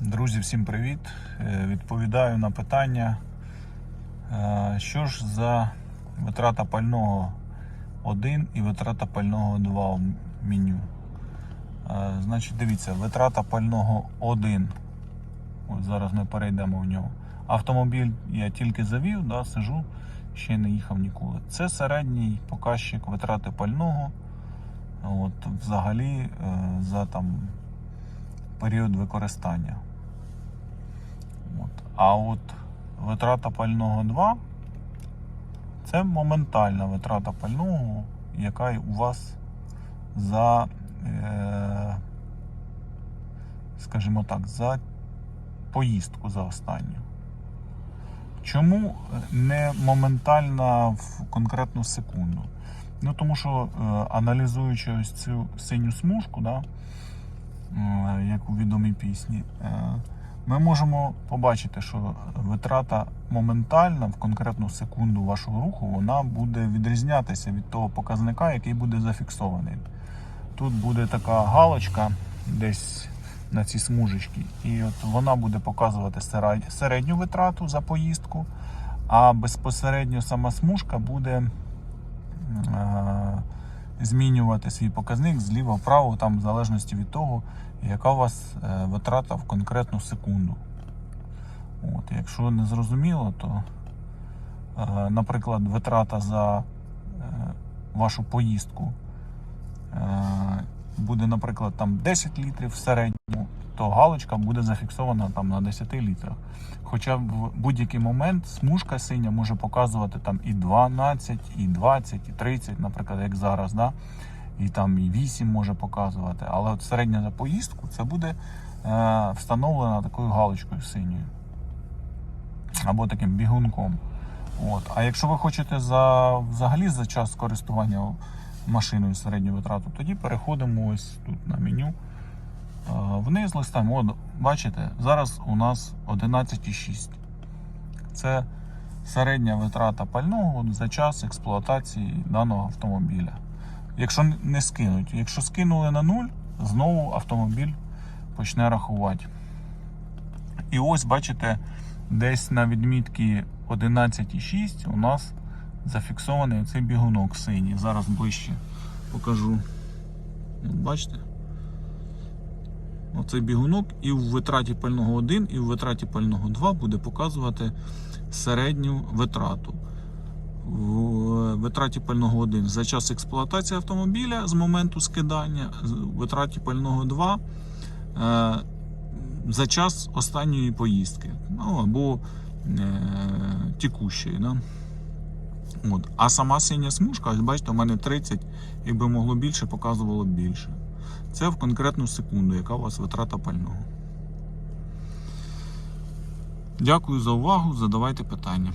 Друзі, всім привіт! Е, Відповідаю на питання, е, що ж за витрата пального 1 і витрата пального 2 в меню. Е, Значить, дивіться, витрата пального 1. От зараз ми перейдемо в нього. Автомобіль я тільки завів, да, сижу, ще не їхав ніколи. Це середній показчик витрати пального. От, взагалі за там період використання. А от витрата пального 2 це моментальна витрата пального, яка у вас за, е, скажімо так, за поїздку за останню. Чому не моментальна в конкретну секунду? Ну, тому що е, аналізуючи ось цю синю смужку, да, е, як у відомій пісні, ми можемо побачити, що витрата моментальна в конкретну секунду вашого руху вона буде відрізнятися від того показника, який буде зафіксований. Тут буде така галочка десь на цій смужечці, і от вона буде показувати середню витрату за поїздку, а безпосередньо сама смужка буде е, змінювати свій показник зліва вправо, там в залежності від того, яка у вас е, витрата в конкретну секунду. От, якщо не зрозуміло, то, е, наприклад, витрата за е, вашу поїздку буде, наприклад, там 10 літрів в середньому, то галочка буде зафіксована там на 10 літрах. Хоча в будь-який момент смужка синя може показувати там і 12, і 20, і 30, наприклад, як зараз, да? і там і 8 може показувати. Але от середня за поїздку це буде е, встановлена такою галочкою синьою. Або таким бігунком. От. А якщо ви хочете за, взагалі за час користування машиною середню витрату, тоді переходимо ось тут на меню. Е, Вниз листаємо. От, бачите, зараз у нас 11,6. Це середня витрата пального за час експлуатації даного автомобіля. Якщо не скинуть, якщо скинули на 0, знову автомобіль почне рахувати. І ось бачите, десь на відмітці 11,6 у нас зафіксований цей бігунок синій. Зараз ближче покажу. Бачите? Оцей бігунок і в витраті пального 1, і в витраті пального 2 буде показувати середню витрату. В витраті пального 1 за час експлуатації автомобіля з моменту скидання, в витраті пального 2 е, за час останньої поїздки. Ну або е, текущої. Да? От. А сама синя смужка, бачите, у мене 30, якби могло більше, показувало б більше. Це в конкретну секунду, яка у вас витрата пального. Дякую за увагу. Задавайте питання.